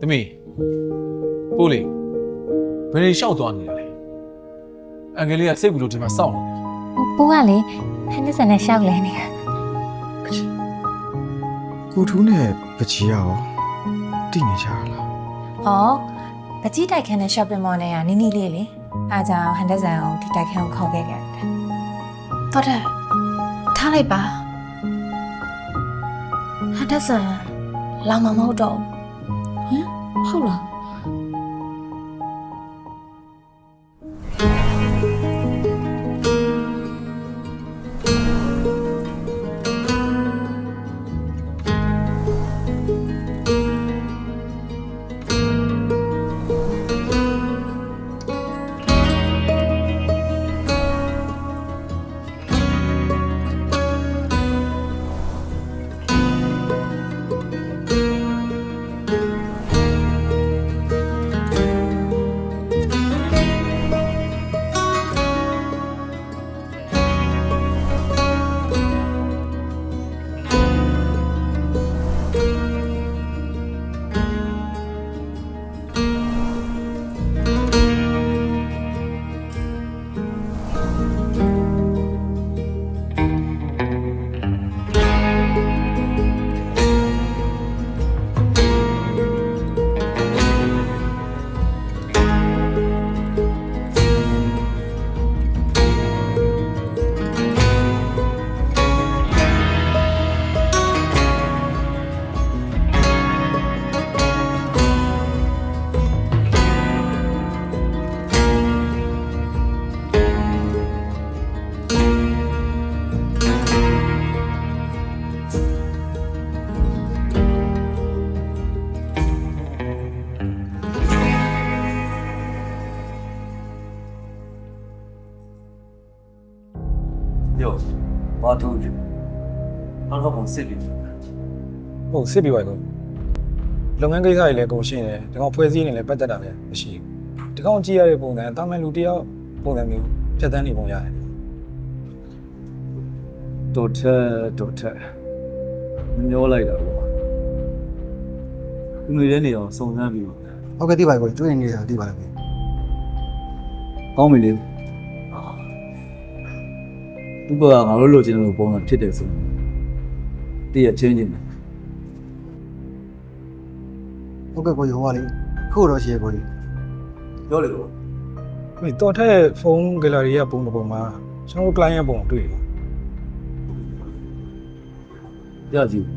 သမီးပိုးလေးဘယ်နေလျှောက်သွားနေရလဲအင်္ဂလိပ်ကစိတ်ဘူးလို့ဒီမှာစောင့်နေတယ်ဟိုပိုးကလေဟန်ဒဆန်နဲ့ရှောက်လဲနေတာကိုထူးနဲ့ပကြီးရအောင်တည်နေကြလား။အော်ပကြီးတိုက်ခန်းနဲ့ shopping mall နဲ့ကနီးနီးလေးလေ။အားကြောင့်ဟန်ဒဆန်အောင်ဒီတိုက်ခန်းကိုခေါ်ခဲ့ခဲ့တယ်တော်တယ်ထားလိုက်ပါဟန်ဒဆန်လာမမဟုတ်တော့ဟ မ်ဟု ကုန်စစ်ပြီးပါကုန်လုပ်ငန်းကိစ္စတွေလည်းကုန်ရှင်းတယ်ဒီကောင်ဖွဲ့စည်းနေလည်းပတ်သက်တာလည်းမရှိဘူးဒီကောင်ကြည့်ရတဲ့ပုံစံတာမန်လူတယောက်ပုံစံမျိုးဖြတ်သန်းနေပုံရတယ်တော်ထတော်ထမျောလိုက်တာပေါ့လူတွေလည်းနေအောင်စုံစမ်းပြီးပါဟုတ်ကဲ့ဒီပါကိုတွေ့နေနေတာဒီပါလေကောင်းပြီလေသူကငါတို့လိုချင်တဲ့ပုံစံဖြစ်တယ်ဆိုတည့်ရချင်းချင်း ဟုတ်ကဲ့ကိုရောပါလေခုတော့ရှိရကိုကြီးပြောလေကောဟိုတော်ထက်ဖုန်းဂယ်လရီကပုံတစ်ပုံမှာကျွန်တော်တို့ client ပုံတွေ့တယ်ရကြည့်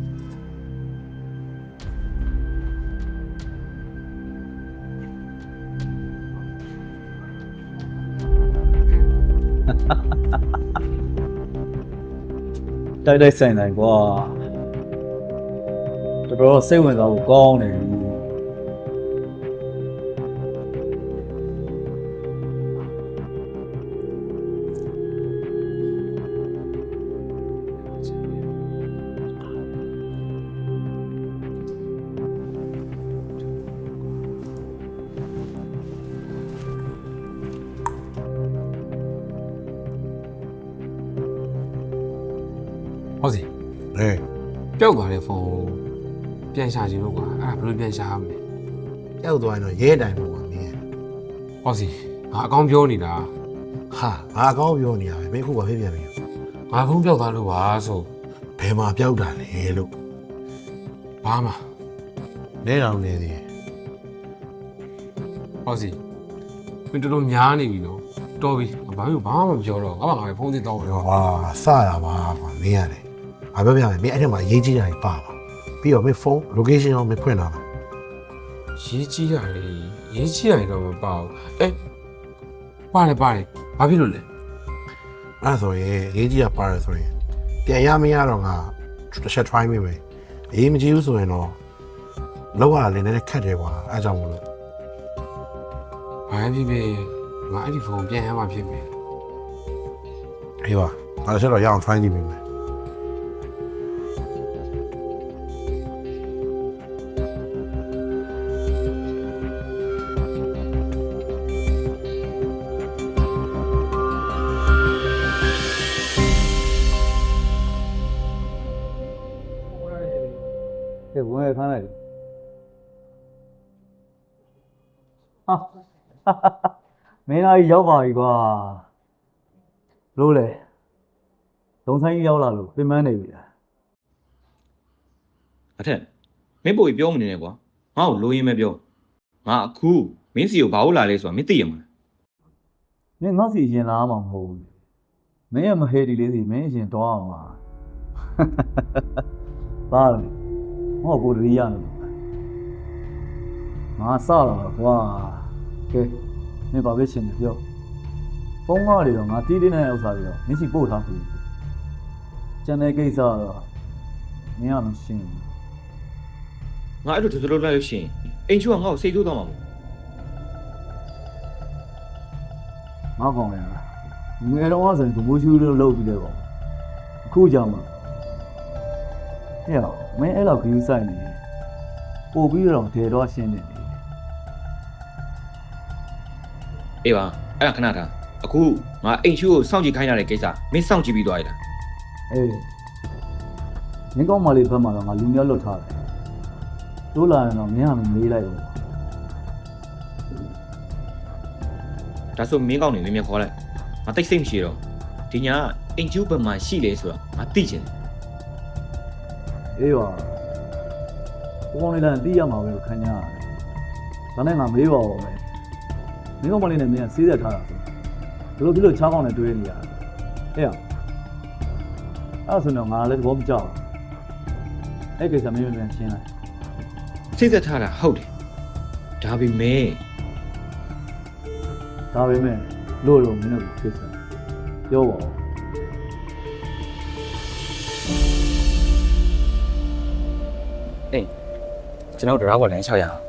တိုက်တိုက်ဆိုင်ဆိုင်ကွာတော်တော်စိတ်ဝင်စားဖို့ကောင်းတယ် က်သွားတဲ့ဖုန်းပြန်ရှာခြင်းလို့ကွာအဲ့ဒါဘယ်လိုပြန်ရှာရမလဲပျောက်သွားရင်တော့ရဲတိုင်ပေါ့ကွာမင်းဟုတ်စီငါအကောင်းပြောနေတာဟာငါကောင်းပြောနေရပဲမင်းခုဘာဖြစ်ပြန်ပြီငါဖုန်းပျောက်သွားလို့ပါဆိုဘယ်မှာပျောက်တာလဲလို့ဘာမှလဲတောင်နေသေးတယ်ဟုတ်စီမင်းတော်တော်များနေပြီနော်တော်ပြီဘာမှဘာမှမပြောတော့ငါမှငါပဲဖုန်းသိတော့ပြောဟာစတာပါကွာမင်းရတယ် ဘာပြောပြမလဲမင်းအဲ့ထက်မှာရေးကြီးတာကြီးပါပါပြီးတော့မင်းဖုန်း location တော့မင်းဖွင့်လာတာရေးကြည့်ရတယ်ရေးကြည့်ရတယ်တော့မပေါ့အဲပါတယ်ပါတယ်ဘာဖြစ်လို့လဲအဲ့ဒါဆိုရင်ရေးကြီးတာပါတယ်ဆိုရင်ပြန်ရမရတော့ငါတစ်ချက် try မိမယ်အေးမကြည့်ဘူးဆိုရင်တော့လောက်ရတာလည်းနည်းနည်းခက်တယ်ကွာအဲ့ကြောင့်မလို့ဘာဖြစ်ဖြစ်ငါအဲ့ဒီဖုန်းပြန်ရမှဖြစ်မယ်အေးပါငါတစ်ချက်တော့ရအောင် try ကြည့်မိမယ် ဟဲ့ဝင်ခန်းလိုက်ဟာမင်းသားကြီးရောက်ပါပြီကွာလို့လေလုံဆိုင်ကြီးရောက်လာလို့ပြင်ပန်းနေပြီလားအထက်မင်းပိုကြီးပြောမနေနဲ့ကွာငါ့ကိုလိုရင်းပဲပြောငါအခုမင်းစီကိုဘာလို့လာလဲဆိုတာမင်းသိရမလားမင်းငါ့စီရင်လာမှာမဟုတ်ဘူးမင်းရဲ့မဟေဒီလေးစီမင်းအရင်တော့အောင်ပါပါလေ ဟောကိုတရီရနေငါစလာကွာကဲမင်းဘာပဲရှင်နေပြောဖုန်းကားတွေတော့ငါတီးတင်းတဲ့ဥစ္စာတွေတော့မင်းစီပို့ထားပြီကျန်တဲ့ကိစ္စတော့မင်းကမရှင်းဘူးငါအဲ့လိုဒီလိုလိုက်လို့ရှိရင်အိမ်ချူကငါ့ကိုစိတ်ဆိုးသွားမှာမဟုတ်ငါကောင်ရငယ်တော့ဆိုရင်ဘမိုးရှူးလို့လုပ်ပြီးလဲပေါ့အခုကြောင်မှာဟဲ့ မင်းအဲ့လောက်ခရူးဆိုင်နေပို့ပြီးတော့ဒေတော့ရှင်းနေတယ်အေးပါအဲ့ဒါခဏထားအခုငါအိမ်ချူကိုစောင့်ကြည့်ခိုင်းရတဲ့ကိစ္စမင်းစောင့်ကြည့်ပြီးသွားရလားအေးမင်းကောင်းမလေးဘက်မှာတော့ငါလူမျိုးလွတ်ထားတယ်တို့လာရင်တော့မင်းကမမေးလိုက်ဘူးဒါဆိုမင်းကောင်းနေမင်းမြခေါ်လိုက်ငါတိတ်စိတ်မရှိတော့ဒီညာကအိမ်ချူဘက်မှာရှိလေဆိုတာငါသိချင်တယ် အေးပါဘုံကောင်းလေးလည်းတီးရမှာပဲလို့ခံကြရတယ်ဒါနဲ့ငါမေးပါဦးမယ်မင်းကောင်းမလေးနဲ့မင်းကစေးသက်ထားတာဆိုဘယ်လိုဖြစ်လို့ချားကောင်းနဲ့တွဲနေရလဲအေးရအဲ့ဒါဆိုတော့ငါလည်းသဘောမကျဘူးအဲ့ကိစ္စမင်းမင်းရှင်းလိုက်စိတ်သက်ထားတာဟုတ်တယ်ဒါပေမဲ့ဒါပေမဲ့လို့လို့မင်းတို့ဖြစ်စမ်းပြောပါဦး ကျွန်တော်တို့တရားပေါ်လမ်းလျှောက်ရအောင်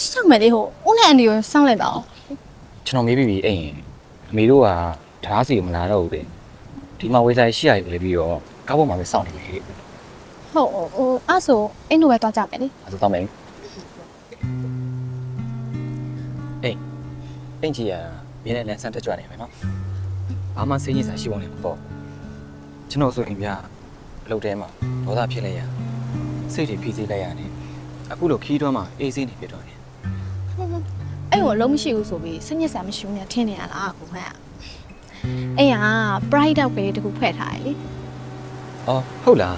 ရှောက်မယ်လေဟိုဦးနဲ့အန်ဒီကိုစောင့်လိုက်ပါဦးကျွန်တော်မေးပြီးပြီအိမ်ရင်အမေတို့ကတရားစီကိုမလာတော့ဘူးပဲဒီမှာဝေးဆိုင်ရှိရပြီလေပြီးတော့ကားပေါ်မှာပဲစောင့်နေပြီဟုတ်ဟိုဟိုအဲ့ဆိုအိမ်တို့ပဲတွားကြမယ်လေအဲဒါတော့မယ်အိမ်အိမ်ကြီးကမြင်းနဲ့လမ်းဆန်းတက်ကြွနေမယ်နော်ဘာမှစိတ်ညစ်စရာရှိပုံလည်းမပေါ့ကျွန်တော်ဆိုအိမ်ပြအလုပ်ထဲမှာဒေါသဖြစ်လိုက်ရ စိတ်တွေဖိစီးလိုက်ရတယ်အခုလိုခီးတွန်းမှာအေးစင်းနေပြတော့တယ်အဲ့ဟိုအလုံးမရှိဘူးဆိုပြီးစညစ်ဆာမရှိဘူးနဲ့ထင်နေရလားကိုခန့်အဲ့ဟာ pride တော့ပဲတခုဖွဲ့ထားရလေအော်ဟုတ်လား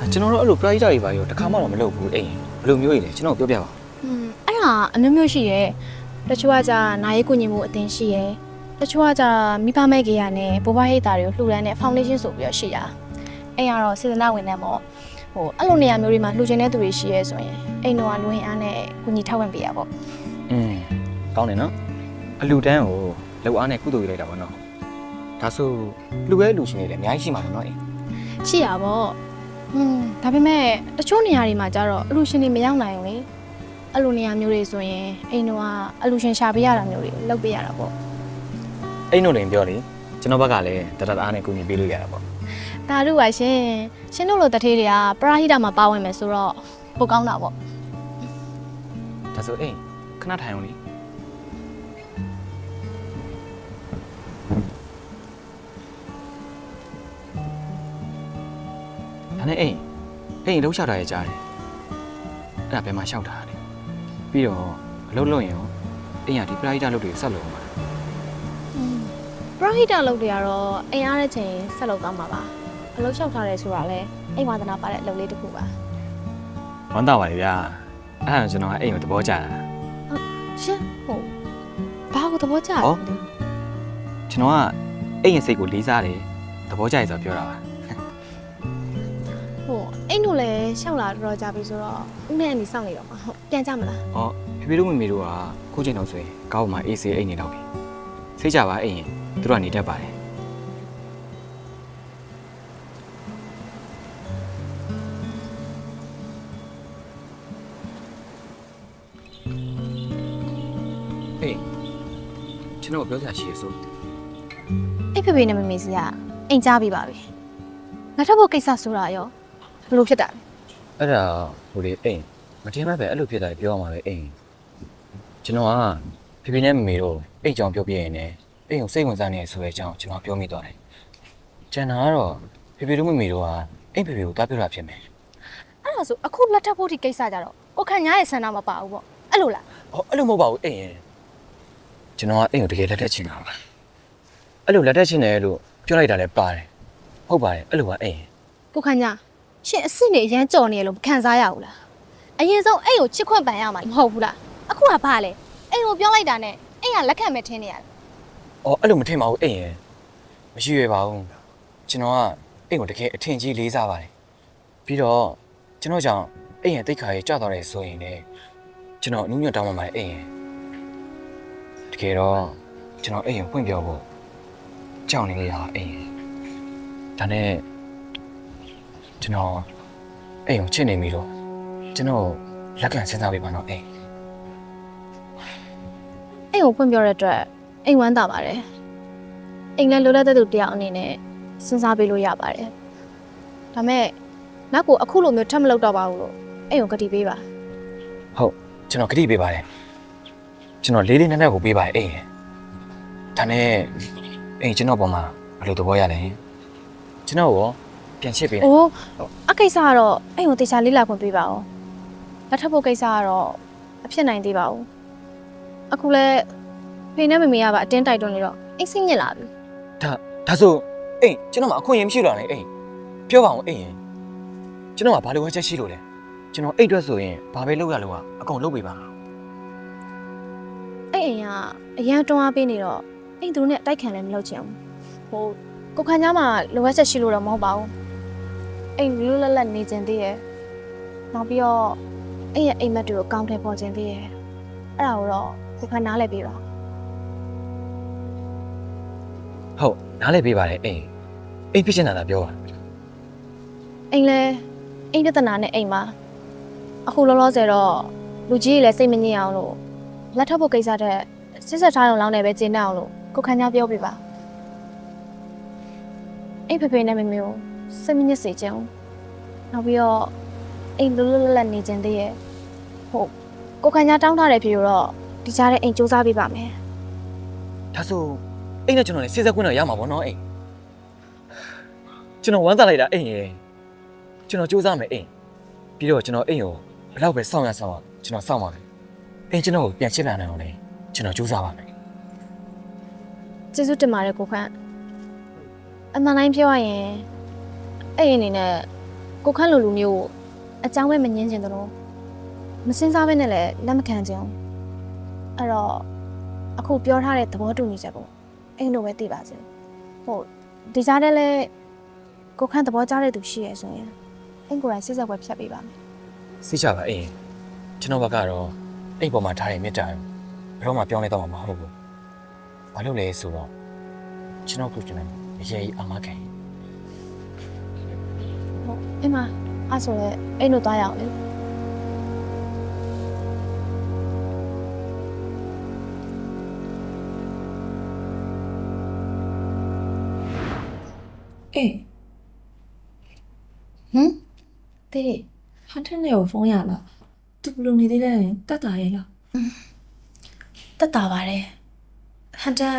အဲကျွန်တော်တို့အဲ့လို private တွေပါရောတခါမှတော့မလုပ်ဘူးအိမ်ဘယ်လိုမျိုးကြီးလဲကျွန်တော်ပြောပြပါอืมအဲ့ဟာအမျိုးမျိုးရှိရဲတချို့ကကြာနာရေးကုညင်မှုအတင်ရှိရဲတချို့ကကြာမိဘမဲ့ကေရနဲ့ဘိုးဘဟိတ်တာတွေကိုလှူဒန်းတဲ့ foundation ဆိုပြီးတော့ရှိတာအဲ့ကတော့စေတနာဝန်ထမ်းပေါ့ ဟိုအဲ့လိုနေရာမျိုးတွေမှာလှူချင်တဲ့သူတွေရှိရဲဆိုရင်အိမ်တော်ကလူဝင်အားနဲ့ကုညီထောက်ဝင်ပေးရပေါ့ อืมကောင်းတယ်နော်အလူတန်းကိုလောက်အားနဲ့ကုသိုလ်ရေးလိုက်တာပေါ့နော်ဒါဆိုလူပဲလူရှင်တွေလည်းအများကြီးရှိမှာပေါ့နော်အိမ် ရှိရပါ့อืมဒါပေမဲ့တချို့နေရာတွေမှာကျတော့အလူရှင်တွေမရောက်နိုင်ဘူးလေအဲ့လိုနေရာမျိုးတွေဆိုရင်အိမ်တော်ကအလူရှင်ရှာပေးရတာမျိုးတွေလုပ်ပေးရတာပေါ့ အိမ်တို့လည်းပြောလေကျွန်တော်ဘက်ကလည်းတတအားနဲ့ကုညီပေးလို့ရတာပေါ့ ဒါတို့ပါရှင်ရှင်တို့လိုတထေးတွေကပရာဟိတမှာပါဝင်မယ်ဆိုတော့ပိုကောင်းတာပေါ့ဒါဆိုအိမ်ခဏထိုင်အောင်လေဒါနဲ့အိမ်အိမ်လှုပ်ရှားတာရကြားတယ်အဲ့ဒါဘယ်မှာရှောက်တာလဲပြီးတော့အလုပ်လုပ်ရင်ရောအိမ်ကဒီပရိုက်တာလုပ်တွေဆက်လုပ်အောင်ပါပရာဟိတလုပ်တွေကတော့အိမ်အားတဲ့ချိန်ဆက်လုပ်ကောင်းပါပါ အလုပ်လျှောက်ထားတယ်ဆိုတာလဲအိမ်ဝါသနာပါတဲ့အလုပ်လေးတစ်ခုပါဝမ်းသာပါလေဗျာအဲ့ဒါကျွန်တော်ကအိမ်ကိုသဘောကျတာရှင်ဟုတ်ဘာကိုသဘောကျလဲဟောကျွန်တော်ကအိမ်ရဲ့စိတ်ကိုလေးစားတယ်သဘောကျရဆိုပြောတာပါဟိုအိမ်တို့လည်းရှောက်လာတော့ကြပြီဆိုတော့ဦးနဲ့အန်ဒီစောင့်နေတော့မှာဟုတ်ပြန်ကြမလားဟောဖေဖေတို့မေမေတို့ကခုချိန်တော့ဆိုရင်ကောင်းမှအေးစေးအိမ်နေတော့ပြီစိတ်ကြပါအိမ်ရင်သူတို့ကနေတတ်ပါတယ် ကျွန်တော်ပြောစရာရှိရဆိုအိတ်ဖေဖေနဲ့မမေစီကအိမ်ကြားပြီးပါပြီငါထပ်ဖို့ကိစ္စဆိုတာရောဘယ်လိုဖြစ်တာလဲအဲ့ဒါဟိုလေအိမ်မတင်မဲ့ပဲအဲ့လိုဖြစ်တာပြောရမှာပဲအိမ်ကျွန်တော်ကဖေဖေနဲ့မမေတို့အိမ်ကြောင်ပြောပြရင်လည်းအိမ်ကိုစိတ်ဝင်စားနေရဆိုတဲ့အကြောင်းကျွန်တော်ပြောမိသွားတယ်ကျန်တာကတော့ဖေဖေတို့မမေတို့ကအိမ်ဖေဖေကိုတားပြောတာဖြစ်မယ်အဲ့ဒါဆိုအခုလက်ထပ်ဖို့ဒီကိစ္စကြတော့ကိုခန့်ညားရဲ့ဆန္ဒမပါဘူးပေါ့အအဲ့လိုလားဟောအဲ့လိုမဟုတ်ပါဘူးအိမ်ရင် ကျွန်တော်ကအိမ်ကိုတကယ်လက်ထက်ချင်တာပါအဲ့လိုလက်ထက်ချင်တယ်လို့ပြောလိုက်တာလည်းပါတယ်ဟုတ်ပါတယ်အဲ့လိုပါအိမ်ရင်ကိုခန့်ညာရှင်အစ်စ်နေအရန်ကြော်နေရလို့မခံစားရဘူးလားအရင်ဆုံးအဲ့ကိုချစ်ခွင့်ပန်ရမှာမဟုတ်ဘူးလားအခုကဘာလဲအဲ့ကိုပြောလိုက်တာနဲ့အဲ့ကလက်ခံမဲ့ထင်းနေရတယ်အော်အဲ့လိုမထင်ပါဘူးအိမ်ရင်မရှိရပါဘူးကျွန်တော်ကအိမ်ကိုတကယ်အထင်ကြီးလေးစားပါတယ်ပြီးတော့ကျွန်တော်ကြောင့်အိမ်ရဲ့တိတ်ခါရေးကြသွားတယ်ဆိုရင်လည်းကျွန်တော်အနူးညွတ်တောင်းပန်ပါတယ်အိမ်ရင် တကယ်တော့ကျွန်တော်အိမ်ကိုဖွင့်ပြောဖို့ကြောက်နေရတာအိမ်ရင်ဒါနဲ့ကျွန်တော်အိမ်ကိုချစ်နေပြီလို့ကျွန်တော်လက်ခံစဉ်းစားပေးပါတော့အိမ်အဲ့ကိုဖွင့်ပြောတဲ့အတွက်အိမ်ဝမ်းသာပါတယ်အိမ်လည်းလိုလက်တဲ့သူတယောက်အနေနဲ့စဉ်းစားပေးလို့ရပါတယ်ဒါမဲ့နောက်ကိုအခုလိုမျိုးထပ်မလုပ်တော့ပါဘူးလို့အိမ်ကိုကတိပေးပါဟုတ်ကျွန်တော်ဂတိပေးပါတယ် ကျွန်တော်လေးလေးနက်နက်ကိုပေးပါတယ်အိမ်ရယ်ဒါနဲ့အိမ်ကျွန်တော်ပေါ်မှာဘယ်လိုသဘောရလဲကျွန်တော်ရောပြန်ချစ်ပေးတယ်။အိုးအကိစ္စကတော့အိမ်ကိုတေချာလေးလာခွင့်ပေးပါဦး။လက်ထပ်ဖို့ကိစ္စကတော့အဖြစ်နိုင်သေးပါဘူး။အခုလဲဖေနဲ့မမေကပါအတင်းတိုက်တွန်းနေတော့အိမ်စိတ်ညစ်လာပြီဒါဒါဆိုအိမ်ကျွန်တော်မှာအခွင့်အရေးမရှိတော့လဲအိမ်ပြောပါအောင်အိမ်ရယ်ကျွန်တော်ကဘာလိုဝဲချက်ရှိလို့လဲကျွန်တော်အိတ်အတွက်ဆိုရင်ဘာပဲလုပ်ရလို့ကအကုန်လုပ်ပေးပါ။ အဲ့အိမ်ကအရန်တွန်းအားပေးနေတော့အိမ်သူတို့နဲ့အတိုက်ခံလည်းမလုပ်ချင်ဘူး။ဟိုကိုခန်းကြားမှာလိုအပ်ချက်ရှိလို့တော့မဟုတ်ပါဘူး။အိမ်လွတ်လပ်လပ်နေကျင်သေးရဲ့။နောက်ပြီးတော့အိမ်ရဲ့အိမ်မက်တွေကိုအကောင့်ထဲပေါ်ကျင်သေးရဲ့။အဲ့ဒါကိုတော့ကိုခန်းနားလဲပေးပါဟုတ်နားလည်ပေးပါတယ်အိမ်အိမ်ဖြစ်ချင်တာသာပြောပါအိမ်လဲအိမ်ပြဿနာနဲ့အိမ်မှာအခုလောလောဆယ်တော့လူကြီးကြီးလည်းစိတ်မငြိမ်အောင်လို့ လက်ထပ်ဖို့ကိစ္စတဲ့စစ်ဆက်ထားအောင်လောင်းနေပဲကျင်းနေအောင်လို့ကိုခန်းကြားပြောပြပါအိမ်ဖေဖေနဲ့မေမေကိုစိတ်မညစ်စေချင်ဘူးနောက်ပြီးတော့အိမ်လွတ်လွတ်လပ်လပ်နေချင်သေးရဲ့ဟုတ်ကိုခန်းကြားတောင်းထားတဲ့ဖြေကိုတော့ဒီကြားတဲ့အိမ်စူးစမ်းပေးပါမယ်ဒါဆိုအိမ်နဲ့ကျွန်တော်လည်းစေစက်ကွင်းတော့ရမှာပေါ့နော်အိမ်ကျွန်တော်ဝမ်းသာလိုက်တာအိမ်ရယ်ကျွန်တော်စူးစမ်းမယ်အိမ်ပြီးတော့ကျွန်တော်အိမ်ကိုဘယ်တော့ပဲစောင့်ရစောင့်ရကျွန်တော်စောင့်ပါမယ် အိမ်ကျွန်တော်ကိုပြန်ချစ်လာနိုင်အောင်လေကျွန်တော်စူးစမ်းပါမယ်ကျေးဇူးတင်ပါတယ်ကိုခန့်အမှန်တိုင်းပြောရရင်အဲ့ဒီအနေနဲ့ကိုခန့်လိုလူမျိုးကိုအကြောင်းပဲမငင်းချင်တယ်လို့မစင်စားဘဲနဲ့လည်းလက်မခံချင်ဘူးအဲ့တော့အခုပြောထားတဲ့သဘောတူညီချက်ကိုအိမ်တို့ပဲသိပါစေဟုတ်ဒီကြားထဲလဲကိုခန့်သဘောကျတဲ့သူရှိရဆိုရင်အိမ်ကိုယ်တိုင်စစ်ဆက်ွက်ဖြတ်ပေးပါမယ်စိတ်ချပါအိမ်ကျွန်တော်ဘက်ကတော့ အိမ်ပေါ်မှာထားတဲ့မြတ်တာကိုဘယ်တော့မှပြောင်းလဲတော့မှာမဟုတ်ဘူးဘာလို့လဲဆိုတော့ကျွန်တော်ကကျွန်တော်အရေးကြီးအာမခံရင်ဟုတ်အိမ်မှာအဲ့ဆိုလဲအိမ်တို့သွားရအောင်လေအေးဟမ်တေးဟန်ထက်နဲ့ကိုဖုန်းရလား သူဘယ်လိုနေသေးလဲတက်တာရဲ့လားတက်တာပါတယ်ဟန်တက်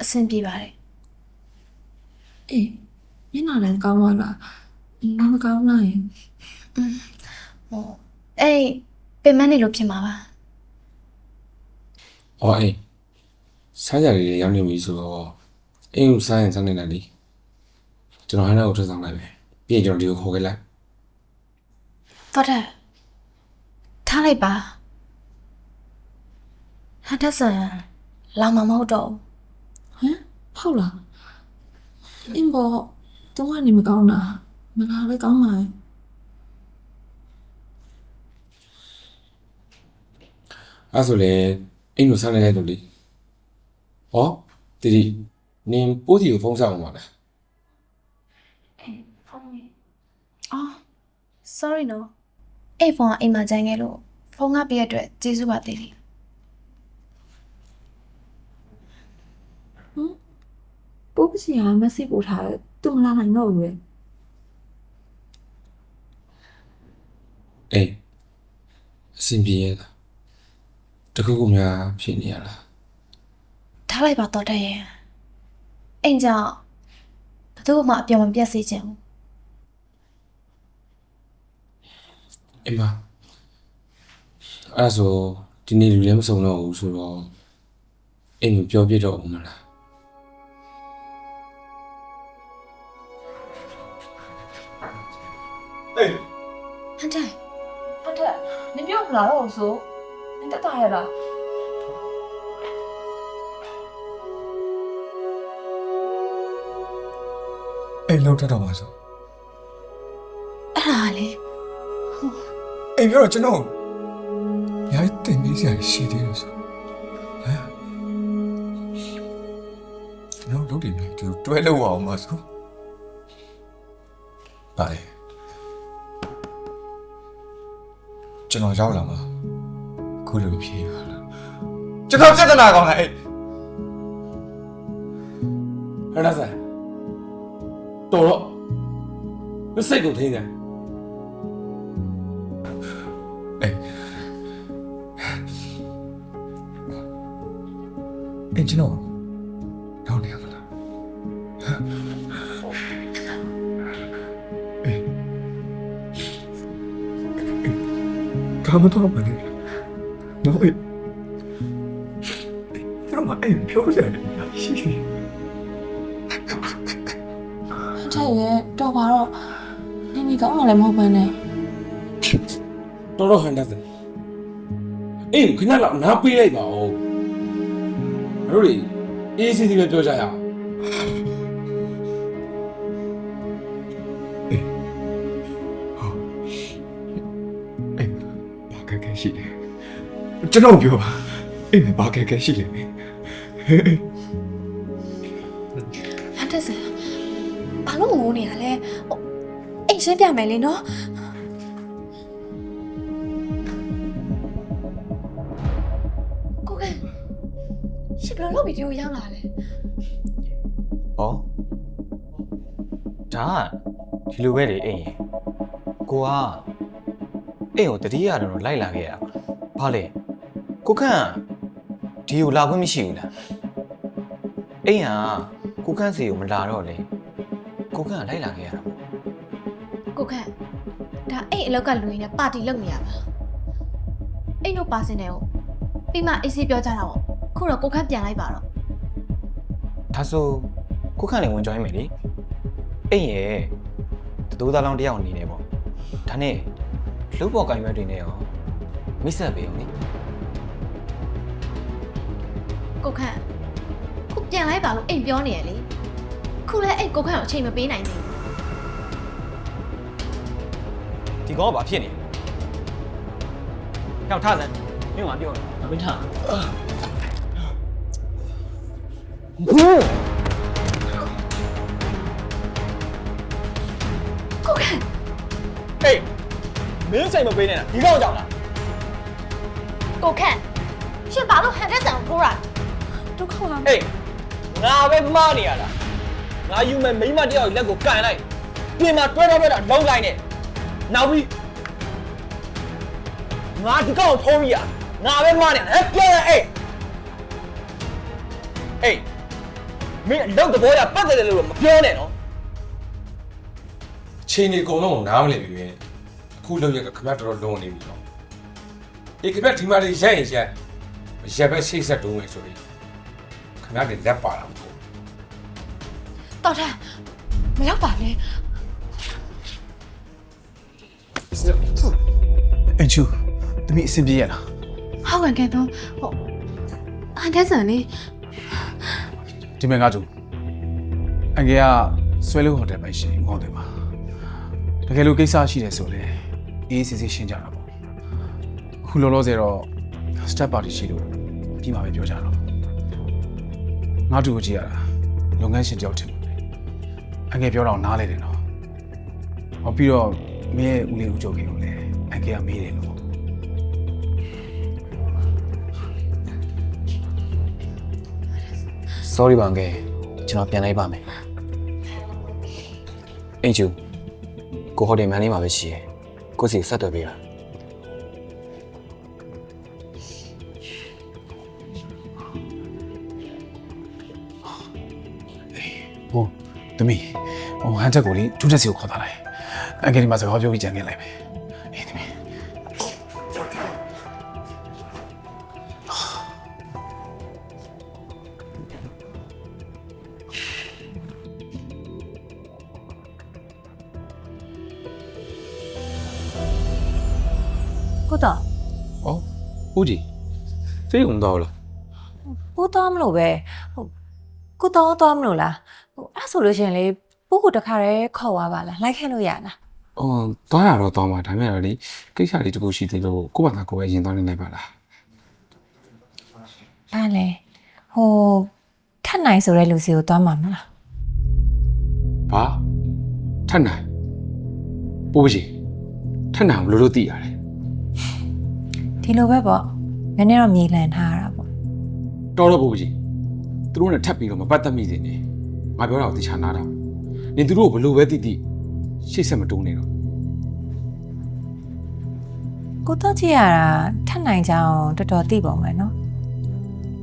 အဆင်ပြေပါတယ်အေးမျက်နှာလည်းကောင်းသွားလားမမကောင်းလားယင်ဟိုအေးပင်မနေလို့ဖြစ်မှာပါ။အော်အေးစားကြရည်တွေရောက်နေပြီဆိုတော့အင်းကိုစားရင်စားနေလိုက်လေ။ကျွန်တော်ဟန်းတော့ထွက်ဆောင်လိုက်ပဲ။ပြီးရင်ကျွန်တော်ဒီကိုခေါ်ခဲ့လိုက် တော်တယ် ထားလိုက်ပါဟန်တက်ဆန်လာမမဟုတ်တော့ဘူးဟမ်ဟုတ်လားအင်းဘောတော့ကနေမကောင်းတာမလာလည်းကောင်းပါရဲ့။အဲဆိုလေအင်းကိုစားနေလိုက်တော့လေ။ဟောတီတီနင်ပိုးစီကိုဖုန်းဆက်အောင်ပါလားဖုန်းရဲ့အော် sorry no အဲ့ဖုန်းကအိမ်မှာကျန်ခဲ့လို့ဖုန်းကပြည့်တဲ့အတွက်ကျေးဇူးပါတေးလေးပိုးပစီကမက်ဆေ့ပို့ထားတယ်သူမလာနိုင်တော့ဘူးလေ။အေးအဆင်ပြေရဲ့လား။တခုခုများဖြစ်နေရလားထားလိုက်ပါတော်တယ်ရဲ့အိမ်ကြောင့်ဘယ်သူမှအပြောင်းမပြတ်စေချင်ဘူး။ အင်းမအဲဒါဆိုဒီနေ့လူလည်းမစုံတော့ဘူးဆိုတော့အိမ်ကိုပြောပြတော့ဦးမလားဟန်တိုင်ဟန်တိုင်နင်ပြောမလားတော့ဆိုနင်တက်တာရလားအိမ်လုံးတက်တော့မှာဆိုအဲ့ဒါလေ အိမ်ပြောတော့ကျွန်တော်ညာတင်ပေးစရာရှိသေးလို့ဆိုဟမ်ကျွန်တော်လုပ်တယ်မြေသူတွဲလို့အောင်မဆိုပါလေကျွန်တော်ရောက်လာမှာခုလိုဖြေပါလားကျွန်တော်ပြဿနာကောင်းလားအဲ့ဟဲ့လားဆန်တော်တော့မစိတ်ကိုထိန်းတယ် အင်ဂျင်တော့တော့နေရမလားအေးကာမတော့မနေနော်အေးကျွန်တော်မအိမ်ပြောကြတယ်ရှိတယ်ဟန်တိုင်ရဲ့တော့ပါတော့နင်ဒီကောင်းမှလည်းမဟုတ်ဘဲနဲ့တော်တော့ဟန်ဒါဆန်အိမ်ကိုခဏလောက်နားပေးလိုက်ပါဦး ငါတို့တွေအေးစီစီပဲပြောကြရအောင်အေးဘာခက်ခဲရှိလဲကျွန်တော်ပြောပါအိမ်မှာဘာခက်ခဲရှိလဲဟန်တက်စဘာလို့ငိုနေရလဲဟိုအိမ်ရှင်းပြမယ်လေနော် ပ်ပြီးဒီကိုရောက်လာလဲ။ဩဒါကဒီလိုပဲလေအိမ်ရင်ကိုကအိမ်ကိုတတိယတော့လိုက်လာခဲ့ရပါ။ဘာလဲကိုခန့်ကဒီကိုလာခွင့်မရှိဘူးလား။အိမ်ကကိုခန့်စီကိုမလာတော့လေကိုခန့်ကလိုက်လာခဲ့ရတာပေါ့ကိုခန့်ဒါအဲ့အလောက်ကလူရင်းနဲ့ပါတီလုပ်နေရပါအဲ့တို့ပါစင်တယ်ကိုပြီးမှအေးဆေးပြောကြတာပေါ့ ခုတော့ကိုခန့်ပြန်လိုက်ပါတော့။ဒါဆိုကိုခန့်လည်းဝင်ကြိုင်းမယ်လေ။အိမ်ရဲ့တတိုးသားလောင်းတစ်ယောက်အနေနဲ့ပေါ့။ဒါနဲ့လှုပ်ပေါ်ကင်ရွက်တွေနဲ့ရောမိတ်ဆက်ပေးအောင်လေကိုခန့်ခုပြန်လိုက်ပါလို့အိမ်ပြောနေရလေခုလည်းအဲ့ကိုခန့်ကိုအချိန်မပေးနိုင်သေးဘူး။ဒီကောင်ကဘာဖြစ်နေလဲ။ကြောက်ထားစမ်းမင်းကပြောနေ။မင်းထား ကိုခန့်။ဟေးမင်းစိတ်မပေးနဲ့လားဒီကောင်ကြောက်လားကိုခန့်ရှင်ဘာလို့ဟန်တဲ့ဆန်ကိုထိုးတာဒုက္ခပါ။ဟေးငါပဲမှားနေရလား။ငါယူမဲ့မိန်းမတစ်ယောက်လက်ကိုကန်လိုက်။ပြင်မှာတွဲတော့ပဲတော့လုံးလိုက်နဲ့။နောက်ပြီးငါဒီကောင်ကိုထိုးပြီးရ။ငါပဲမှားနေတယ်ဟဲ့ပြောရအေး။အေး မင်းအလောက်တဘောရပတ်တယ်လို့မပြောနဲ့နော်ချိန်နေအကုန်လုံးကိုနားမလည်ပြီပဲအခုလောက်ရကခမတော်တော်လုံးနေပြီတော့အေးခမဒီမှာနေရိုက်ရင်ရိုက်ရက်ပဲစိတ်ဆက်တုံးမယ်ဆိုရင်ခမတွေလက်ပါတာမဟုတ်တော်တယ်မရောက်ပါနဲ့အန်ချူတမီးအဆင်ပြေရလားဟုတ်ကဲ့ကဲတော့ဟိုဟန်တဲ့ဆန်လေ ဒီမဲ့ငါကျူအငယ်ကဆွဲလို့ဟိုတယ်ပဲရှင်ဟောတယ်ပါတကယ်လို့ကိစ္စရှိတယ်ဆိုလေအေးစစ်စစ်ရှင်းကြတာပေါ့အခုလောလောဆယ်တော့ step party ရှိလို့ပြီးမှပဲပြောကြတော့ငါတူကိုကြည့်ရတာလုပ်ငန်းရှင်တယောက်ထင်တယ်အငယ်ပြောတော့နားလဲတယ်နော်ဟောပြီးတော့မင်းရဲ့ဦးလေးဦးကျော်ခင်ကိုလည်းအငယ်ကမေးတယ်လို့။ sorry ပါငယ်ကျွန်တော်ပြန်လိုက်ပါမယ်။အင်ချူကိုဟိုတယ်မန်လေးမှာပဲရှိရယ်။ကိုစီကိုဆက်သွယ်ပေးပါဟိုသမီးဟိုဟန်ချက်ကိုလေဒုတက်စီကိုခေါ်သွားလိုက်အငယ်ဒီမှာစကားပြောပြီးကြံခဲ့လိုက်မယ် ဖေးုံတော့လားကိုတော့မလို့ပဲဟုတ်ကိုတော့တော့မလို့လားဟိုအဲ့ဆိုလို့ရှရင်လေပို့ကိုတခါတည်းခေါ်သွားပါလားလိုက်ခဲ့လို့ရလားအော်သွားရတော့သွားမှာဒါမဲ့တော့လေကိစ္စလေးတခုရှိသေးလို့ကိုယ့်ဘာသာကိုယ်ပဲရင်သွားနေလိုက်ပါလားဘာလဲဟိုထက်နိုင်ဆိုတဲ့လူစီကိုသွားမှာမလားဘာထက်နိုင်ပိုးကြီးထက်နိုင်ဘယ်လိုလုပ်သိရလဲဒီလိုပဲပေါ့ နည်းနည်းတော့မြေလန်ထားရတာပေါ့ တော်တော့ပိုးကြီးသူတို့နဲ့ထပ်ပြီးတော့မပတ်သက်မိစေနဲ့ငါပြောတာကိုသိချာနာတာနင်သူတို့ကိုဘယ်လိုပဲသိသိရှေ့ဆက်မတိုးနေတော့ ကိုတော့ကြည့်ရတာထက်နိုင်ကြအောင်တော်တော်သိပုံပဲနော်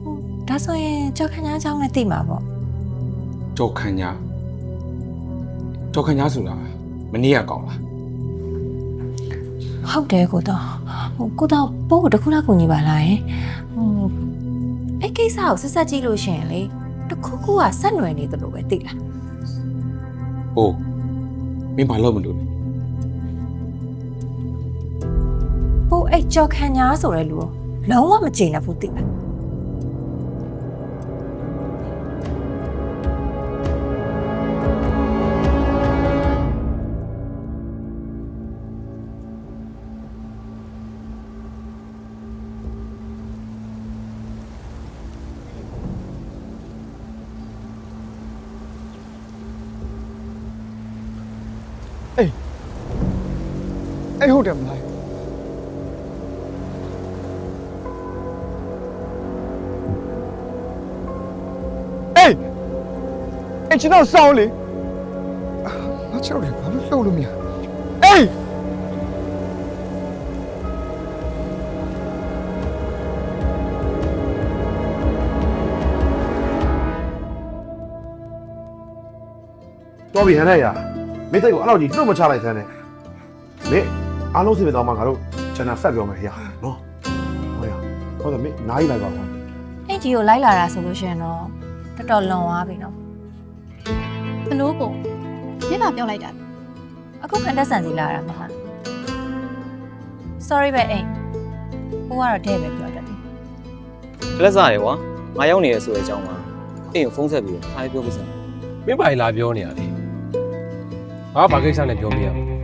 ဟိုဒါဆိုရင်ကြောက်ခန်းသားเจ้าနဲ့သိမှာပေါ့ ကြောက်ခန်းညာကြောက်ခန်းညာဆိုတာမနေ့ကကောင်းလား ဟုတ်တယ်ကိုတော့ ဟိုကိုတော့ပို့ကိုတစ်ခုလောက်ကူညီပါလားယင်ဟိုအဲ့ကိစ္စကိုဆက်ဆက်ကြည့်လို့ရှရင်လေတစ်ခုခုကဆက်နွယ်နေတယ်လို့ပဲသိလားဟိုမင်းဘာလုပ်မလို့လဲပို့အဲ့ကြောက်ခန်းညာဆိုတဲ့လူကိုလုံးဝမကြိမ်နဲ့ဘူးသိလား အဲ့ကျွန်တော်စောင်းလေငါချောက်တယ်ဘာလို့လှုပ်လို့မရအေးတော်ပြီဟန်နဲ့ရမင်းစိတ်ကိုအဲ့လိုကြီးလွတ်မချလိုက်စမ်းနဲ့မင်းအားလုံးစီမံတော့မှငါတို့ချန်နယ်ဆက်ပြောမယ်ရနော်ဟောရဟောတယ်မင်းနားကြီးလိုက်ပါဦး အဲ့ဒီကိုလိုက်လာတာဆိုလို့ရှရင်တော့တော်တော်လွန်သွားပြီနော် ဘလို့ကိုမင်းမပြောလိုက်တာလဲအခုခန္ဓာဆန်စီလာတာမဟုတ် sorry ပဲအိမ်ကိုကတော့တဲ့ပဲပြောတတ်တယ်ကလပ်စားရယ်ကွာငါရောက်နေရဆိုတဲ့အကြောင်းမှာအိမ်ကိုဖုန်းဆက်ပြီးတော့အားပြောပြစမ်းမင်းဘာလာပြောနေရလဲငါဘာကိစ္စနဲ့ပြောပြရမလဲ